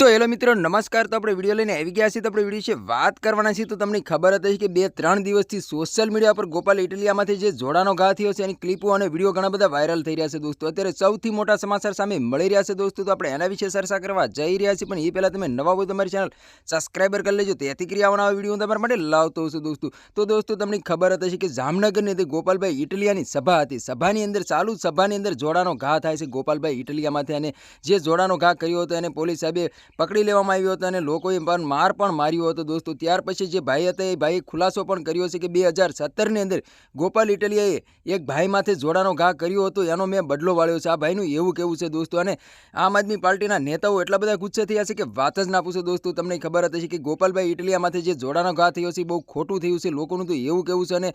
તો હેલો મિત્રો, નમસ્કાર. તો આપણે વીડિયો લઈને આવી ગયા છીએ. તો આપણે વીડિયો છે વાત કરવાના છીએ. તો તમને ખબર હતી કે બે ત્રણ દિવસથી સોશિયલ મીડિયા પર ગોપાલ ઇટલિયામાંથી જે જોડાનો ઘા થયો છે, એની ક્લિપો અને વીડિયો ઘણા બધા વાયરલ થઈ રહ્યા છે દોસ્તો. અત્યારે સૌથી મોટા સમાચાર સામે મળી રહ્યા છે દોસ્તો. તો આપણે એના વિશે ચર્ચા કરવા જઈ રહ્યા છીએ. પણ એ પહેલાં તમે નવા હોય તમારી ચેનલ સબસ્ક્રાઈબર કરી લેજો. તેથી કરી આવવાના વીડિયો તમારા માટે લાવતો હશે દોસ્તો. તો દોસ્તો, તમને ખબર હતી કે જામનગરની અંદર ગોપાલભાઈ ઇટલિયાની સભા હતી. સભાની અંદર, ચાલુ સભાની અંદર જોડાનો ઘા થાય છે ગોપાલભાઈ ઇટલિયામાંથી. અને જે જોડાનો ઘા કર્યો હતો, એને પોલીસ સાહેબે પકડી લેવામાં આવ્યો હતો અને લોકોએ પણ માર પણ માર્યો હતો દોસ્તો. ત્યાર પછી જે ભાઈ હતા એ ભાઈએ ખુલાસો પણ કર્યો છે કે બે હજાર સત્તરની અંદર ગોપાલ ઇટલિયાએ એક ભાઈ માથે જોડાનો ઘા કર્યો હતો. એનો મેં બદલો વાળ્યો છે. આ ભાઈનું એવું કેવું છે દોસ્તો? અને આમ આદમી પાર્ટીના નેતાઓ એટલા બધા ગુસ્સે થયા છે કે વાત જ ના પૂછો દોસ્તો. તમને ખબર હતી કે ગોપાલભાઈ ઇટલિયામાંથી જે જોડાનો ઘા થયો છે બહુ ખોટું થયું છે. લોકોનું તો એવું કેવું છે અને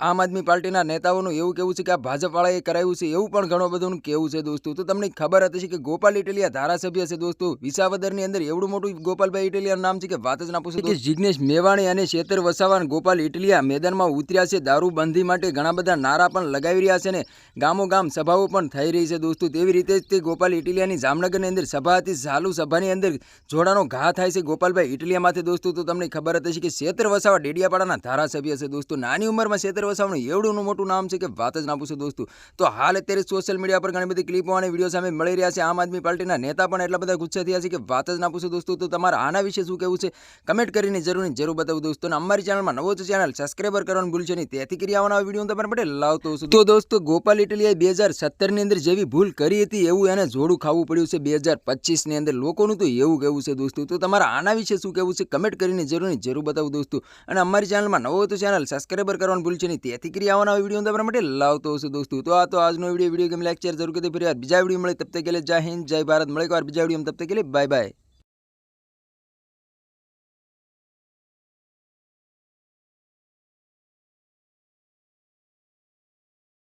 આમ આદમી પાર્ટીના નેતાઓનું એવું કેવું છે કે આ ભાજપવાળાએ કરાયું છે એવું પણ ઘણું બધું કેવું છે દોસ્તો? તો તમને ખબર હતી કે ગોપાલ ઇટલિયા ધારાસભ્ય છે દોસ્તો. વિસાવદરની અંદર એવડું મોટું ગોપાલભાઈ ઇટલિયાનું નામ છે કે વાત જ ના પૂછો જિગ્નેશ મેવાણી અને શેતર વસાવાન ગોપાલ ઇટલિયા મેદાનમાં ઉતર્યા છે. દારૂબંધી માટે ઘણા બધા નારા પણ લગાવી રહ્યા છે ને ગામો સભાઓ પણ થઈ રહી છે દોસ્તો. તેવી રીતે જ તે ગોપાલ ઇટલિયાની જામનગરની અંદર સભા હતી. ચાલુ સભાની અંદર જોડાનો ઘા થાય છે ગોપાલભાઈ ઇટલિયામાંથી દોસ્તો. તો તમને ખબર હતી કે શેતર વસાવા ડેડિયાપાડાના ધારાસભ્ય છે દોસ્તો. નાની ઉંમરમાં શેતર વસાવાનું એવડું મોટું નામ છે કે વાત જ ના પૂછો દોસ્તો. તો હાલ અત્યારે સોશિયલ મીડિયા પર ઘણી બધી ક્લિપો અને વીડિયો સામે મળી રહ્યા છે. આમ આદમી પાર્ટીના નેતા પણ એટલા બધા ગુસ્સે થયા છે કે વાત વાત જ ના પૂછું દોસ્તો, તો તમારા આના વિશે શું કહેવું છે? કમેન્ટ કરીને જરૂર જરૂર બતાવું દોસ્તો. અને અમારી ચેનલમાં નવો છે ચેનલ સબસ્ક્રાઈબર કરવાનું ભૂલશો નહીં. તેથી કરી આવવાના વીડિયો તમારા માટે લાવતો છું. તો દોસ્તો, ગોપાલ ઇટલીએ બે હજાર સત્તરની અંદર જેવી ભૂલ કરી હતી એવું એને જોડું ખાવું પડ્યું છે. બે હજાર પચીસની અંદર લોકોનું તો એવું કહેવું છે દોસ્તો. તો તમારા આના વિશે શું કહેવું છે? કમેન્ટ કરીને જરૂર જરૂર બતાવું દોસ્તો. અને અમારી ચેનલમાં નવો તો ચેનલ સબસ્ક્રાઈબર કરવાનું ભૂલશો નહીં. તેથી કરી આવવાના વીડિયો તમારા માટે લાવતો છું દોસ્તો. તો આ તો આજનો વીડિયો. વીડિયો ગમે જરૂર કે ફરી બીજા વીડિયો મળે. તબ તક જય હિન્દ, જય ભારત. મળે એક વાર બીજા વીડિયો તબ તક કે બાય બાય